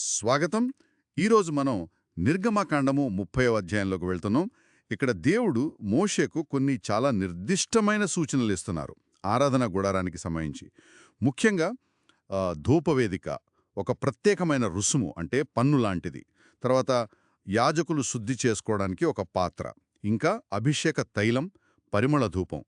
స్వాగతం. ఈరోజు మనం నిర్గమకాండము ముప్పయో అధ్యాయంలోకి వెళ్తున్నాం. ఇక్కడ దేవుడు మోషేకు కొన్ని చాలా నిర్దిష్టమైన సూచనలు ఇస్తున్నారు ఆరాధన గుడారానికి సంబంధించి. ముఖ్యంగా ధూపవేదిక ఒక ప్రత్యేకమైన రుసుము అంటే పన్ను లాంటిది. తర్వాత యాజకులు శుద్ధి చేసుకోవడానికి ఒక పాత్ర ఇంకా అభిషేక తైలం పరిమళ ధూపం.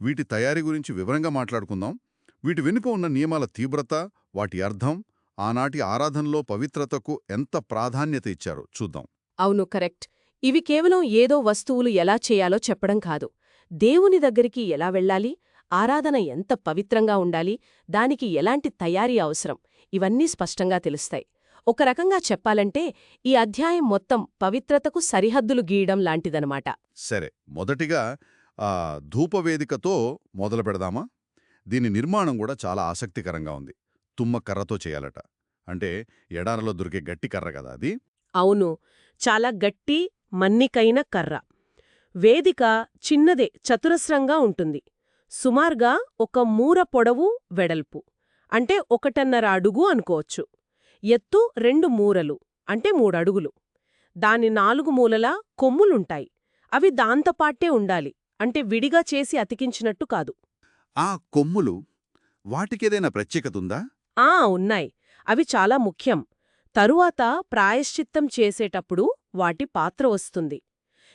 వీటి తయారీ గురించి వివరంగా మాట్లాడుకుందాం. వీటి వెనుక ఉన్న నియమాల తీవ్రత వాటి అర్థం ఆనాటి ఆరాధనలో పవిత్రతకు ఎంత ప్రాధాన్యత ఇచ్చారో చూద్దాం. అవును కరెక్ట్. ఇవి కేవలం ఏదో వస్తువులు ఎలా చేయాలో చెప్పడం కాదు. దేవుని దగ్గరికి ఎలా వెళ్ళాలి? ఆరాధన ఎంత పవిత్రంగా ఉండాలి? దానికి ఎలాంటి తయారీ అవసరం? ఇవన్నీ స్పష్టంగా తెలుస్తాయి. ఒక రకంగా చెప్పాలంటే ఈ అధ్యాయం మొత్తం పవిత్రతకు సరిహద్దులు గీయడం లాంటిదనమాట. సరే మొదటిగా ఆ ధూపవేదికతో మొదలు పెడదామా దీని నిర్మాణం కూడా చాలా ఆసక్తికరంగా ఉంది. తుమ్మ కర్రతో చేయాలట. అంటే ఎడారలో దొరికే గట్టి కర్ర కదా అది? అవును. చాలా గట్టి మన్నికైన కర్ర. వేదిక చిన్నదే చతురస్రంగా ఉంటుంది. సుమార్గా ఒక మూర పొడవు వెడల్పు. అంటే ఒకటన్నర అడుగు అనుకోవచ్చు. ఎత్తు రెండు మూరలు అంటే మూడడుగులు. దాని నాలుగు మూలలా కొమ్ములుంటాయి. అవి దాంతోపాటే ఉండాలి. అంటే విడిగా చేసి అతికించినట్టు కాదు. ఆ కొమ్ములు వాటికేదైనా ప్రత్యేకత ఉందా? ఆ ఉన్నాయి. అవి చాలా ముఖ్యం. తరువాత ప్రాయశ్చిత్తం చేసేటప్పుడు వాటి పాత్ర వస్తుంది.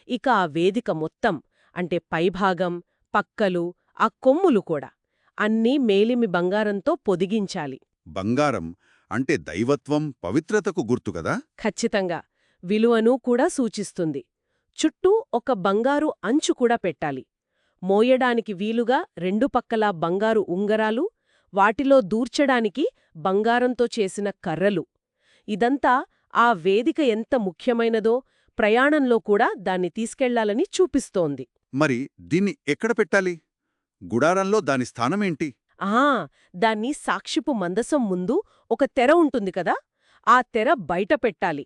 ఇక ఆ వేదిక మొత్తం అంటే పైభాగం పక్కలు ఆ కొమ్ములు కూడా అన్నీ మేలిమి బంగారంతో పొదిగించాలి. బంగారం అంటే దైవత్వం పవిత్రతకు గుర్తు కదా? ఖచ్చితంగా. విలువను కూడా సూచిస్తుంది. చుట్టూ ఒక బంగారు అంచు కూడా పెట్టాలి. మోయడానికి వీలుగా రెండు పక్కలా బంగారు ఉంగరాలు వాటిలో దూర్చడానికి బంగారంతో చేసిన కర్రలు. ఇదంతా ఆ వేదిక ఎంత ముఖ్యమైనదో ప్రయాణంలో కూడా దాన్ని తీసుకెళ్ళాలని చూపిస్తోంది. మరి దీన్ని ఎక్కడ పెట్టాలి? గుడారంలో దాని స్థానమేంటి ఆ దాన్ని సాక్షిపు మందసం ముందు ఒక తెర ఉంటుంది కదా? ఆ తెర బయట పెట్టాలి.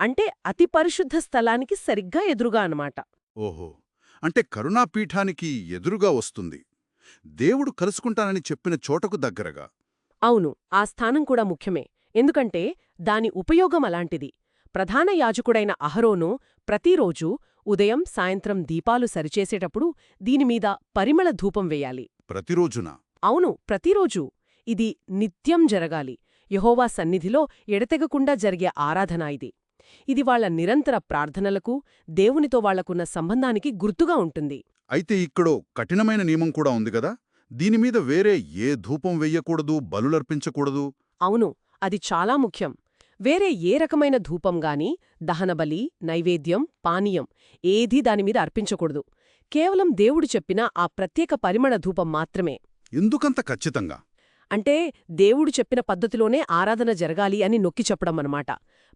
అంటే అతి పరిశుద్ధ స్థలానికి సరిగ్గా ఎదురుగా అన్నమాట. ఓహో అంటే కరుణాపీఠానికి ఎదురుగా వస్తుంది. దేవుడు కలుసుకుంటానని చెప్పిన చోటకు దగ్గరగా. అవును ఆ స్థానం కూడా ముఖ్యమే. ఎందుకంటే దాని ఉపయోగం అలాంటిది. ప్రధాన యాజకుడైన అహరోను ప్రతిరోజూ ఉదయం సాయంత్రం దీపాలు సరిచేసేటప్పుడు దీనిమీద పరిమళ ధూపం వేయాలి. ప్రతిరోజున? అవును ప్రతిరోజూ. ఇది నిత్యం జరగాలి. యహోవా సన్నిధిలో ఎడతెగకుండా జరిగే ఆరాధన ఇది. ఇది వాళ్ళ నిరంతర ప్రార్థనలకు దేవునితో వాళ్ళకున్న సంబంధానికి గుర్తుగా ఉంటుంది. అయితే ఇక్కడో కఠినమైన నియమం కూడా ఉంది కదా? దీనిమీద వేరే ఏ ధూపం వెయ్యకూడదు బలులర్పించకూడదు? అవును అది చాలా ముఖ్యం. వేరే ఏ రకమైన ధూపం గాని దహనబలి నైవేద్యం పానీయం ఏదీ దానిమీద అర్పించకూడదు. కేవలం దేవుడు చెప్పిన ఆ ప్రత్యేక పరిమళ ధూపం మాత్రమే. ఎందుకంత ఖచ్చితంగా? అంటే దేవుడు చెప్పిన పద్ధతిలోనే ఆరాధన జరగాలి అని నొక్కి చెప్పడం అన్నమాట.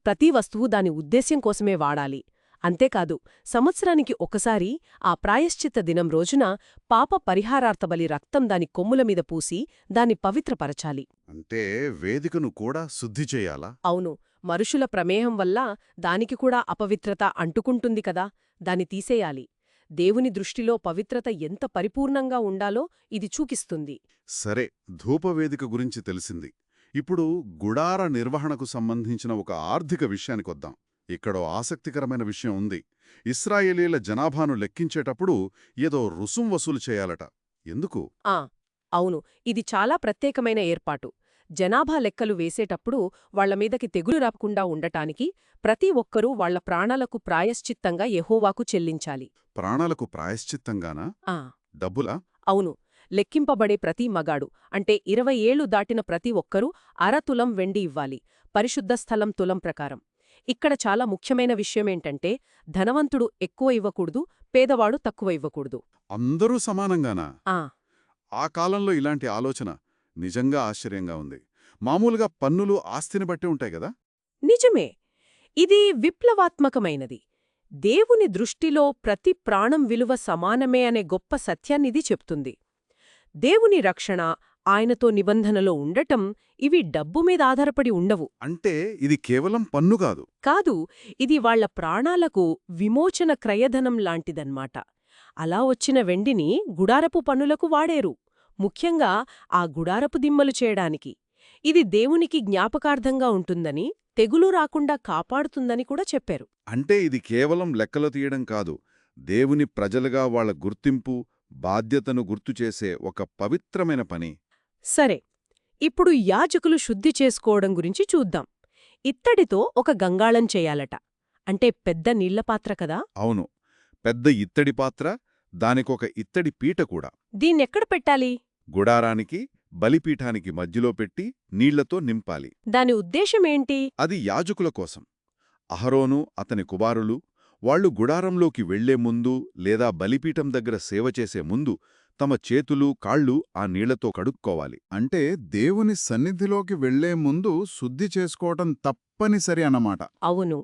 ప్రతి వస్తువు దాని ఉద్దేశ్యం కోసమే వాడాలి. అంతేకాదు సంవత్సరానికి ఒకసారి ఆ ప్రాయశ్చిత్త దినం రోజున పాప పరిహారార్థబలి రక్తం దాని కొమ్ముల మీద పూసి దాన్ని పవిత్రపరచాలి. అంటే వేదికను కూడా శుద్ధి చేయాలా? అవును. మనుషుల ప్రమేహం వల్ల దానికి కూడా అపవిత్రత అంటుకుంటుంది కదా. దాన్ని తీసేయాలి. దేవుని దృష్టిలో పవిత్రత ఎంత పరిపూర్ణంగా ఉండాలో ఇది చూకిస్తుంది సరే ధూపవేదిక గురించి తెలిసింది. ఇప్పుడు గుడార నిర్వహణకు సంబంధించిన ఒక ఆర్థిక విషయానికొద్దాం ఇక్కడో ఆసక్తికరమైన విషయం ఉంది. ఇస్రాయేలీల జనాభాను లెక్కించేటప్పుడు ఏదో రుసుం వసూలు చేయాలట. ఎందుకు? ఆ అవును. ఇది చాలా ప్రత్యేకమైన ఏర్పాటు. జనాభా లెక్కలు వేసేటప్పుడు వాళ్ళ మీదకి తెగులు రాకుండా ఉండటానికి ప్రతి ఒక్కరూ వాళ్ళ ప్రాణాలకు ప్రాయశ్చిత్తంగా యెహోవాకు చెల్లించాలి. ప్రాణాలకు ప్రాయశ్చిత్తంగానా? డబ్బులా? అవును. లెక్కింపబడే ప్రతి మగాడు అంటే ఇరవై ఏళ్ళు దాటిన ప్రతి ఒక్కరూ అర తులం వెండి ఇవ్వాలి. పరిశుద్ధ స్థలం తులం ప్రకారం. ఇక్కడ చాలా ముఖ్యమైన విషయమేంటంటే ధనవంతుడు ఎక్కువ ఇవ్వకూడదు పేదవాడు తక్కువ ఇవ్వకూడదు. అందరూ సమానంగానా? ఆ కాలంలో ఇలాంటి ఆలోచన నిజంగా ఆశ్చర్యంగా ఉంది. మామూలుగా పన్నులు ఆస్తిని బట్టి ఉంటాయి కదా? నిజమే. ఇది విప్లవాత్మకమైనది. దేవుని దృష్టిలో ప్రతి ప్రాణం విలువ సమానమే అనే గొప్ప సత్యాన్నిది చెప్తుంది. దేవుని రక్షణ ఆయనతో నిబంధనలో ఉండటం ఇవి డబ్బు మీద ఆధారపడి ఉండవు. అంటే ఇది కేవలం పన్ను కాదు. కాదు ఇది వాళ్ళ ప్రాణాలకు విమోచన క్రయధనం లాంటిదన్మాట అలా వచ్చిన వెండిని గుడారపు పన్నులకు వాడేరు. ముఖ్యంగా ఆ గుడారపు దిమ్మలు చేయడానికి. ఇది దేవునికి జ్ఞాపకార్థంగా ఉంటుందని తెగులు రాకుండా కాపాడుతుందని కూడా చెప్పారు. అంటే ఇది కేవలం లెక్కలు తీయడం కాదు దేవుని ప్రజలుగా వాళ్ళ గుర్తింపు బాధ్యతను గుర్తుచేసే ఒక పవిత్రమైన పని. సరే ఇప్పుడు యాజకులు శుద్ధి చేసుకోవడం గురించి చూద్దాం. ఇత్తడితో ఒక గంగాళం చేయాలట. అంటే పెద్ద నీళ్ళపాత్ర కదా? అవును పెద్ద ఇత్తడి పాత్ర దానికొక ఇత్తడి పీట కూడా. దీన్నెక్కడ పెట్టాలి? గుడారానికి బలిపీఠానికి మధ్యలో పెట్టి నీళ్ళతో నింపాలి. దాని ఉద్దేశమేంటి? అది యాజకుల కోసం. అహరోను అతని కుమారులు వాళ్ళు గుడారంలోకి వెళ్ళే ముందు లేదా బలిపీఠం దగ్గర సేవ చేసే ముందు తమ చేతులు కాళ్ళు ఆ నీళ్ళతో కడుక్కోవాలి. అంటే దేవుని సన్నిధిలోకి వెళ్ళే ముందు శుద్ధి చేసుకోవటం తప్పనిసరి అన్నమాట. అవును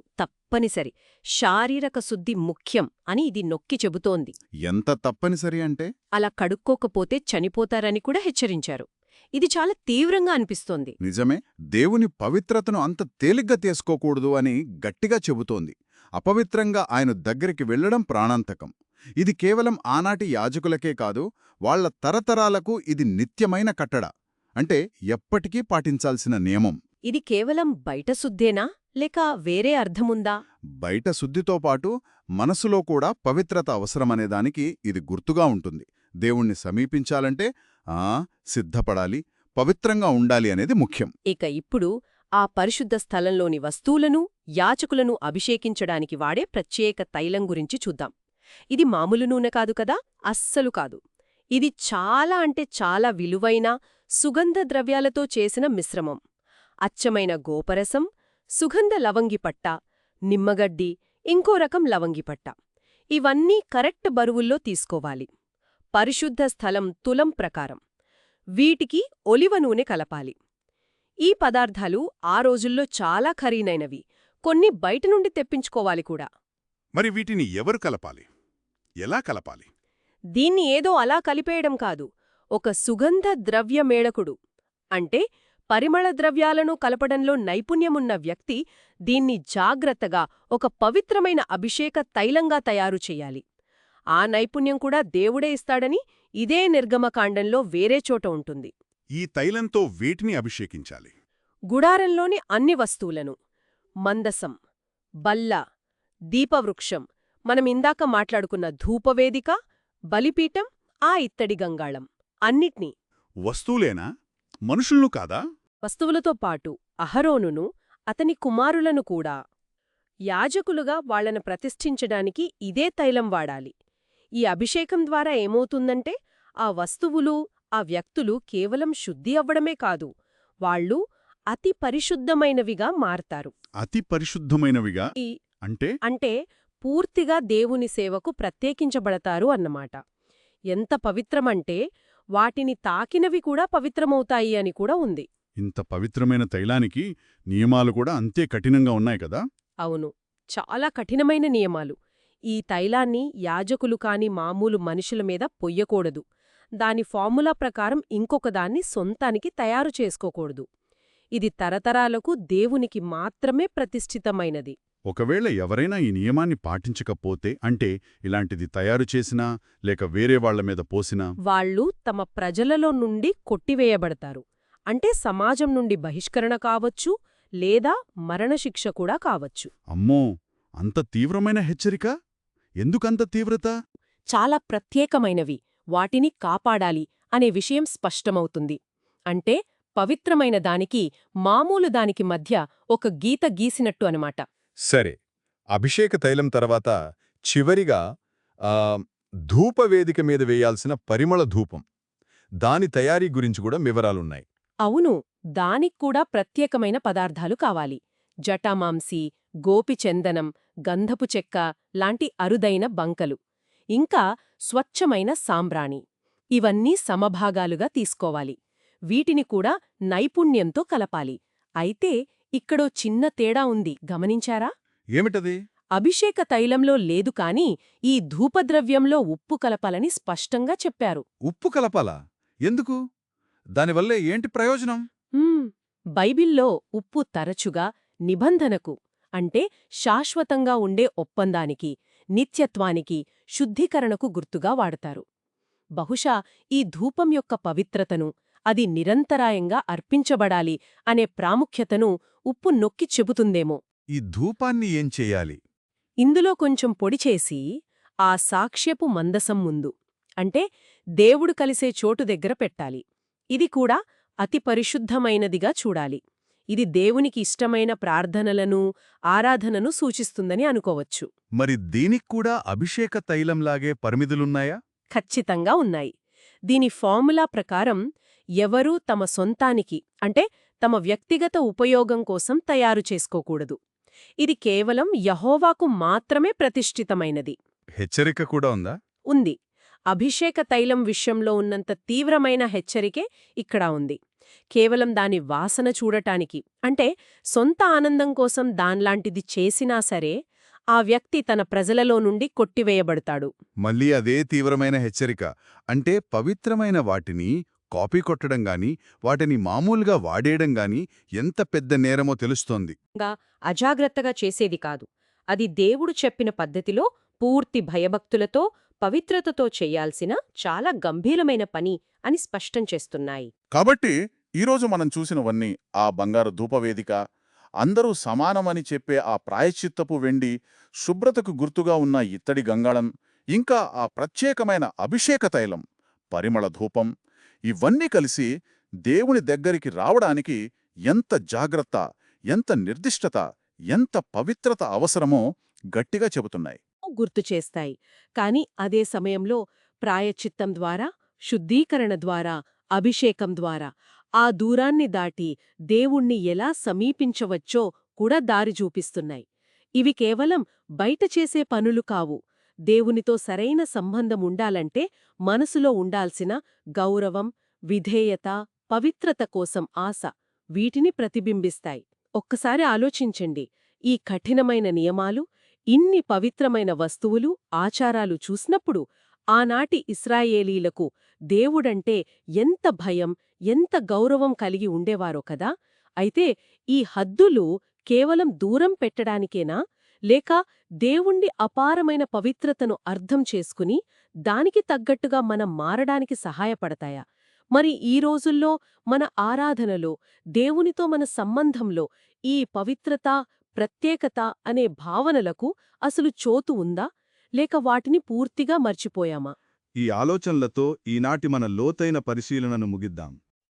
తప్పనిసరి. శారీరక శుద్ధి ముఖ్యం అని ఇది నొక్కి చెబుతోంది. ఎంత తప్పనిసరి అంటే? అలా కడుక్కోకపోతే చనిపోతారని కూడా హెచ్చరించారు. ఇది చాలా తీవ్రంగా అనిపిస్తోంది. నిజమే దేవుని పవిత్రతను అంత తేలిగ్గా తీసుకోకూడదు అని గట్టిగా చెబుతోంది. అపవిత్రంగా ఆయన దగ్గరికి వెళ్ళడం ప్రాణాంతకం. ఇది కేవలం ఆనాటి యాజకులకే కాదు వాళ్ళ తరతరాలకు ఇది నిత్యమైన కట్టడ. అంటే ఎప్పటికీ పాటించాల్సిన నియమం. ఇది కేవలం బయట శుద్ధేనా? లేక వేరే అర్థముందా? బయట శుద్ధితో పాటు మనసులో కూడా పవిత్రత అవసరమనేదానికి ఇది గుర్తుగా ఉంటుంది. దేవుణ్ణి సమీపించాలంటే ఆ సిద్ధపడాలి పవిత్రంగా ఉండాలి అనేది ముఖ్యం. ఇక ఇప్పుడు ఆ పరిశుద్ధ స్థలంలోని వస్తువులను యాచకులను అభిషేకించడానికి వాడే ప్రత్యేక తైలం గురించి చూద్దాం. ఇది మామూలు నూనె కాదు కదా? అస్సలు కాదు. ఇది చాలా అంటే చాలా విలువైన సుగంధ ద్రవ్యాలతో చేసిన మిశ్రమం. అచ్చమైన గోపరసం సుగంధ లవంగిపట్ట నిమ్మగడ్డి ఇంకో రకం లవంగిపట్ట. ఇవన్నీ కరెక్ట్ బరువుల్లో తీసుకోవాలి. పరిశుద్ధ స్థలం తులం ప్రకారం. వీటికి ఒలివ నూనె కలపాలి. ఈ పదార్థాలు ఆ రోజుల్లో చాలా ఖరీనైనవి. కొన్ని బయట నుండి తెప్పించుకోవాలి కూడా. మరి వీటిని ఎవరు కలపాలి? ఎలా కలపాలి? దీన్ని ఏదో అలా కలిపేయడం కాదు. ఒక సుగంధ ద్రవ్యమేళకుడు. అంటే పరిమళ ద్రవ్యాలను కలపడంలో నైపుణ్యమున్న వ్యక్తి దీన్ని జాగ్రత్తగా ఒక పవిత్రమైన అభిషేక తైలంగా తయారు చెయ్యాలి ఆ నైపుణ్యం కూడా దేవుడే ఇస్తాడని ఇదే నిర్గమకాండంలో వేరే చోట ఉంటుంది. ఈ తైలంతో వేటిని అభిషేకించాలి? గుడారంలోని అన్ని వస్తువులను. మందసం బల్ల దీపవృక్షం మనమిందాక మాట్లాడుకున్న ధూపవేదిక బలిపీఠం ఆ ఇత్తడి గంగాళం. అన్నిట్నీ. వస్తువులేనా? మనుషులను కాదా? వస్తువులతో పాటు అహరోనును అతని కుమారులను కూడా. యాజకులుగా వాళ్ళను ప్రతిష్ఠించడానికి ఇదే తైలం వాడాలి. ఈ అభిషేకం ద్వారా ఏమవుతుందంటే ఆ వస్తువులు ఆ వ్యక్తులు కేవలం శుద్ధి అవ్వడమే కాదు వాళ్ళు అతి పరిశుద్ధమైనవిగా మారతారు. అతి పరిశుద్ధమైనవిగా అంటే? అంటే పూర్తిగా దేవుని సేవకు ప్రత్యేకించబడతారు అన్నమాట. ఎంత పవిత్రమంటే వాటిని తాకినవి కూడా పవిత్రమవుతాయి అని కూడా ఉంది. ఇంత పవిత్రమైన తైలానికి నియమాలు కూడా అంతే కఠినంగా ఉన్నాయి కదా? అవును. చాలా కఠినమైన నియమాలు. ఈ తైలాన్ని యాజకులు కాని మామూలు మనుషుల మీద పొయ్యకూడదు. దాని ఫార్ములా ప్రకారం ఇంకొకదాన్ని సొంతానికి తయారు చేసుకోకూడదు. ఇది తరతరాలకు దేవునికి మాత్రమే ప్రతిష్ఠితమైనది. ఒకవేళ ఎవరైనా ఈ నియమాన్ని పాటించకపోతే అంటే ఇలాంటిది తయారు చేసినా లేక వేరే వాళ్ళ మీద పోసినా? వాళ్ళు తమ ప్రజలలో నుండి కొట్టివేయబడతారు. అంటే సమాజం నుండి బహిష్కరణ కావచ్చు లేదా మరణశిక్ష కూడా కావచ్చు. అమ్మో! అంత తీవ్రమైన హెచ్చరిక? ఎందుకంత తీవ్రత? చాలా ప్రత్యేకమైనవి. వాటిని కాపాడాలి అనే విషయం స్పష్టమవుతుంది. అంటే పవిత్రమైన దానికి మామూలు దానికి మధ్య ఒక గీత గీసినట్టు అనమాట సరే. అభిషేక తైలం తర్వాత చివరిగా ఆ, ధూపవేదిక మీద వేయాల్సిన పరిమళ ధూపం. దాని తయారీ గురించి కూడా వివరాలున్నాయి. అవును దానిక్కూడా ప్రత్యేకమైన పదార్థాలు కావాలి. జటామాంసి గోపిచందనం గంధపు చెక్క లాంటి అరుదైన బంకలు. ఇంకా స్వచ్ఛమైన సాంబ్రాణి. ఇవన్నీ సమభాగాలుగా తీసుకోవాలి. వీటిని కూడా నైపుణ్యంతో కలపాలి. అయితే ఇక్కడో చిన్న తేడా ఉంది. గమనించారా? ఏమిటది? అభిషేక తైలంలో లేదు కాని ఈ ధూపద్రవ్యంలో ఉప్పు కలపాలని స్పష్టంగా చెప్పారు. ఉప్పు కలపాలా? ఎందుకు? దానివల్లే ఏంటి ప్రయోజనం. బైబిల్లో ఉప్పు తరచుగా నిబంధనకు అంటే శాశ్వతంగా ఉండే ఒప్పందానికి నిత్యత్వానికి శుద్ధీకరణకు గుర్తుగా వాడతారు. బహుశా ఈ ధూపం యొక్క పవిత్రతను అది నిరంతరాయంగా అర్పించబడాలి అనే ప్రాముఖ్యతను ఉప్పు నొక్కి చెబుతుందేమో. ఈ ధూపాన్ని ఏం చెయ్యాలి ఇందులో కొంచెం పొడి చేసి ఆ సాక్ష్యపు మందసం ముందు అంటే దేవుడు కలిసే చోటు దగ్గర పెట్టాలి. ఇది కూడా అతి పరిశుద్ధమైనదిగా చూడాలి. ఇది దేవునికి ఇష్టమైన ప్రార్థనలను ఆరాధనను సూచిస్తుందని అనుకోవచ్చు. మరి దీనిక్కూడా అభిషేక తైలంలాగే పరిమితులున్నాయా? ఖచ్చితంగా ఉన్నాయి. దీని ఫార్ములా ప్రకారం ఎవరూ తమ సొంతానికి అంటే తమ వ్యక్తిగత ఉపయోగం కోసం తయారు చేసుకోకూడదు. ఇది కేవలం యహోవాకు మాత్రమే ప్రతిష్ఠితమైనది. హెచ్చరిక కూడా ఉందా? ఉంది. అభిషేక తైలం విషయంలో ఉన్నంత తీవ్రమైన హెచ్చరికే ఇక్కడ ఉంది. కేవలం దాని వాసన చూడటానికి అంటే సొంత ఆనందం కోసం దాన్లాంటిది చేసినా సరే ఆ వ్యక్తి తన ప్రజలలో నుండి కొట్టివేయబడతాడు. మళ్ళీ అదే తీవ్రమైన హెచ్చరిక అంటే పవిత్రమైన వాటిని కాపీ కొట్టడం గాని వాటిని మామూలుగా వాడేయడం గాని ఎంత పెద్ద నేరమో తెలుస్తోంది. అజాగ్రత్తగా చేసేది కాదు. అది దేవుడు చెప్పిన పద్ధతిలో పూర్తి భయభక్తులతో పవిత్రతతో చెయ్యాల్సిన చాలా గంభీరమైన పని అని స్పష్టం చేస్తున్నాయి. కాబట్టి ఈరోజు మనం చూసినవన్నీ ఆ బంగారు ధూపవేదిక అందరూ సమానమని చెప్పే ఆ ప్రాయశ్చిత్తపు వెండి శుభ్రతకు గుర్తుగా ఉన్న ఇత్తడి గంగాళం ఇంకా ఆ ప్రత్యేకమైన అభిషేక తైలం పరిమళ ధూపం ఇవన్నీ కలిసి దేవుని దగ్గరికి రావడానికి ఎంత జాగ్రత్త ఎంత నిర్దిష్టత ఎంత పవిత్రత అవసరమో గట్టిగా చెబుతున్నాయి. గుర్తు చేస్తాయి. కాని అదే సమయంలో ప్రాయచిత్తం ద్వారా శుద్ధీకరణ ద్వారా అభిషేకం ద్వారా ఆ దూరాన్ని దాటి దేవుణ్ణి ఎలా సమీపించవచ్చో కూడా దారి చూపిస్తున్నాయి. ఇవి కేవలం బయట చేసే పనులు కావు. దేవునితో సరైన సంబంధం ఉండాలంటే మనసులో ఉండాల్సిన గౌరవం విధేయత పవిత్రత కోసం ఆశ వీటిని ప్రతిబింబిస్తాయి. ఒక్కసారి ఆలోచించండి. ఈ కఠినమైన నియమాలు ఇన్ని పవిత్రమైన వస్తువులు ఆచారాలు చూసినప్పుడు ఆనాటి ఇస్రాయేలీలకు దేవుడంటే ఎంత భయం ఎంత గౌరవం కలిగి ఉండేవారో కదా? అయితే ఈ హద్దులు కేవలం దూరం పెట్టడానికేనా? లేక దేవుణ్ణి అపారమైన పవిత్రతను అర్థం చేసుకుని దానికి తగ్గట్టుగా మనం మారడానికి సహాయపడతాయా? మరి ఈ రోజుల్లో మన ఆరాధనలో దేవునితో మన సంబంధంలో ఈ పవిత్రత ప్రత్యేకత అనే భావనలకు అసలు చోటు ఉందా? లేక వాటిని పూర్తిగా మర్చిపోయామా? ఈ ఆలోచనలతో ఈనాటి మన లోతైన పరిశీలనను ముగిద్దాం.